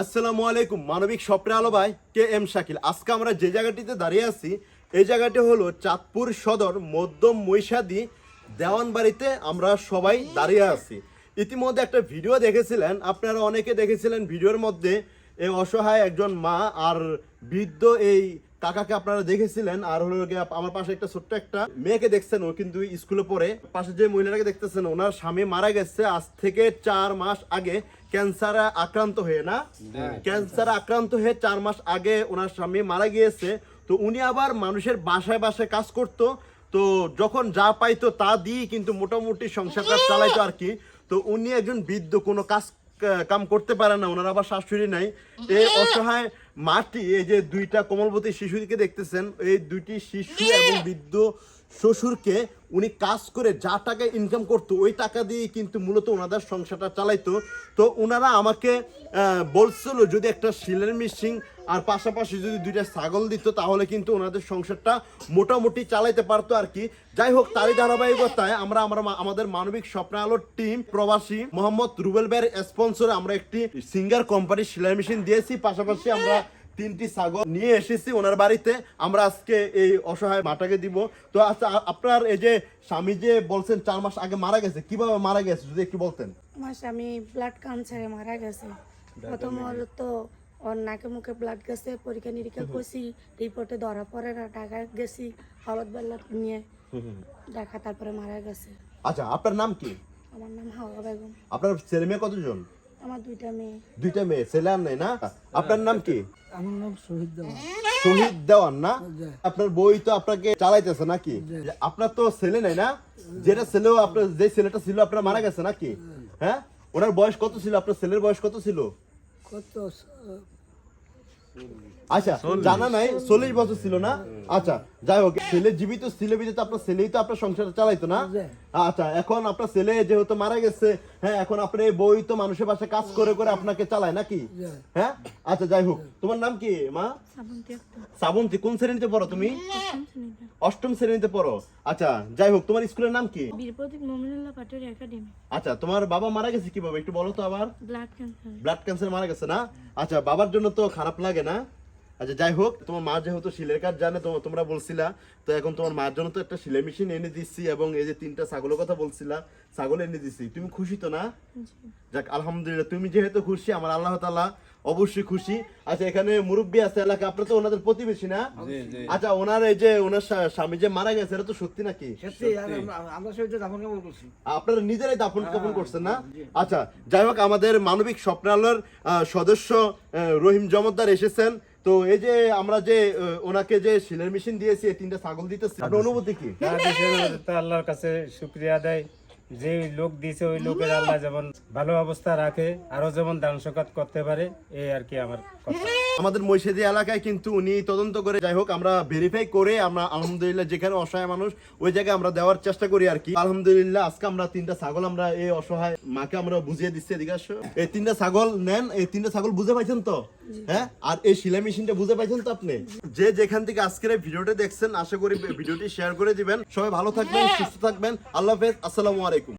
আসসালামু আলাইকুম, মানবিক স্বপ্নে আলো ভাই, কে এম শাকিল। আজকে আমরা যে জায়গাটিতে দাঁড়িয়ে আছি, এই জায়গাটি হলো চাঁদপুর সদর মধ্যম মৈশাদি দেওয়ানবাড়িতে আমরা সবাই দাঁড়িয়ে আছি। ইতিমধ্যে একটা ভিডিও দেখেছিলেন, আপনারা অনেকে দেখেছিলেন ভিডিওর মধ্যে এই অসহায় একজন মা আর বৃদ্ধ এই কাকাকে আপনারা দেখেছিলেন আর হলো গিয়ে আমার পাশে একটা ছোট্ট একটা মেয়েকে দেখছেন ও কিন্তু স্কুলে পড়ে। পাশে যে মহিলাটাকে দেখতেছেন ওনার স্বামী মারা গেছে আজ থেকে চার মাস আগে ক্যান্সারে আক্রান্ত হয়ে না? ক্যান্সারে আক্রান্ত হয়ে চার মাস আগে ওনার স্বামী মারা গিয়েছে। তো উনি আবার মানুষের বাসায় বাসায় কাজ করতো। তো যখন যা পাইতো তা দিয়ে কিন্তু মোটামুটি সংসারটা চালাইতো আর কি। তো উনি একজন বৃদ্ধ কোনো কাজ কাম করতে পারে না ওনার আবার শাশুড়ি নাই। এই অসহায় মাটি এই যে দুইটা কোমলবতী শিশুকে দেখতেছেন এই দুইটি শিশু এবং বৃদ্ধ শ্বশুরকে উনি কাজ করে যা টাকা ইনকাম করতো ওই টাকা দিয়ে কিন্তু মূলত ওনাদের সংসারটা চালাইতো। তো ওনারা আমাকে বলছিল যদি একটা শিলের মেশিন আর পাশাপাশি যদি দুইটা ছাগল দিত তাহলে কিন্তু ওনাদের সংসারটা মোটামুটি চালাইতে পারতো আর কি। যাই হোক তারই ধারাবাহিকতায় আমরা আমরা আমাদের মানবিক স্বপ্ন আলোর টিম প্রবাসী মোহাম্মদ রুবেল ভাইয়ের স্পন্সরে আমরা একটি সিঙ্গার কোম্পানির সেলাই মেশিন দিয়েছি। পাশাপাশি আমরা তিনটি ছাগল নিয়ে এসেছি ওনার বাড়িতে। আমরা আজকে এই অসহায় মাটাকে দিব। তো আচ্ছা আপনার এই যে স্বামী যে বলছেন চার মাস আগে মারা গেছে কীভাবে মারা গেছে? যদি একটু বলতেন। আমার স্বামী ব্লাড ক্যান্সারে মারা গেছে। প্রথম তো ওর নাকে মুখে ব্লাড গেছে পরীক্ষা নিরীক্ষা করছি রিপোর্টে ধরা পড়ে না ঢাকা গেছি হলদ বেল্লা নিয়ে ঢাকা তারপরে মারা গেছে। আচ্ছা আপনার নাম কি? আমার নাম হাওয়া বেগম। আপনার ছেলে মেয়ে কতজন? আমার দুইটা মেয়ে। দুইটা মেয়ে ছেলে আর নেই না? আপনার নাম কি? আমার নাম শহীদ দেওয়া শহীদ দেওয়ান না? আপনার বই তো আপনাকে চালাইতেছে নাকি? আপনার তো ছেলে নাই না? যেটা ছেলেও আপনার যে ছেলেটা ছিল আপনার মারা গেছে নাকি? হ্যাঁ? ওনার বয়স কত ছিল? আপনার ছেলের বয়স কত ছিল? কত আচ্ছা জানা নাই চল্লিশ বছর ছিল না? আচ্ছা যাই হোক ছেলে জীবিত ছিল বিধে তো আপনার ছেলেই তো আপনার সংসার চালাইতো না? আচ্ছা এখন আপনার ছেলে যেহেতু মারা গেছে হ্যাঁ এখন আপনার এই বই তো মানুষের বাসায় কাজ করে করে আপনাকে চালায় নাকি? হ্যাঁ? আচ্ছা যাই হোক। তোমার নাম কি মা? শ্রাবন্তী কোন শ্রেণীতে পড়ো তুমি? অষ্টম শ্রেণীতে। পড়ো। আচ্ছা যাই হোক তোমার স্কুলের নাম কি? পাটোয়ারি একাডেমি। আচ্ছা তোমার বাবা মারা গেছে কীভাবে? একটু বলো তো আবার। ব্লাড ক্যান্সার ব্লাড ক্যান্সার মারা গেছে না? আচ্ছা বাবার জন্য তো খারাপ লাগে না? আচ্ছা যাই হোক তোমার মা যেহেতু শিলের কাজ জানে তোমরা বলছিলা তো এখন তোমার মার জন্য তো একটা সিলাই মেশিন এনে দিচ্ছি এবং এই যে তিনটা ছাগলের কথা বলছিলা ছাগল এনে দিচ্ছি। তুমি খুশি তো না? যাক আলহামদুলিল্লাহ তুমি যেহেতু খুশি আমার আল্লাহ তাআলা অবশ্যই খুশি। আচ্ছা এখানে মুরব্বী আছে এলাকা আপনার তো ওনাদের প্রতিবেশী না? আচ্ছা ওনার এই যে ওনার স্বামী যে মারা গেছে এটা তো সত্যি নাকি? আপনারা নিজেরাই দাফন কাপন করছেন না? আচ্ছা যাই হোক আমাদের মানবিক স্বপ্নালয়ের আহ, সদস্য রহিম জমদ্দার এসেছেন। তো এই যে আমরা যে ওনাকে যে সিলের মেশিন দিয়েছি তিনটা ছাগল দিতেছি আপনার অনুভূতি কি? যা দিয়েছে ওদের তো আল্লাহর কাছে শুক্রিয়া দেয় যে লোক দিয়েছে ওই লোকের আল্লাহ। যেমন ভালো অবস্থা রাখে আরও যেমন দান সকাত করতে পারে এই আর কি আমার কথা। আমাদের মৈশেদি এলাকায় কিন্তু উনি তদন্ত করে যাই হোক আমরা ভেরিফাই করে আমরা আলহামদুলিল্লাহ যেখানে অসহায় মানুষ ওই জায়গায় আমরা দেওয়ার চেষ্টা করি আর কি। আলহামদুলিল্লাহ আজকে আমরা তিনটা ছাগল আমরা এই অসহায় মাকে আমরা বুঝিয়ে দিচ্ছি এদিকে। এই তিনটা ছাগল নেন এই তিনটা ছাগল বুঝে পাইছেন তো? হ্যাঁ? আর এই সেলাই মেশিনটা বুঝে পাইছেন তো আপনি? যে যেখান থেকে আজকের এই ভিডিওটা দেখছেন আশা করি ভিডিওটি শেয়ার করে দিবেন। সবাই ভালো থাকবেন সুস্থ থাকবেন। আল্লাহ হাফেজ আসসালামু আলাইকুম।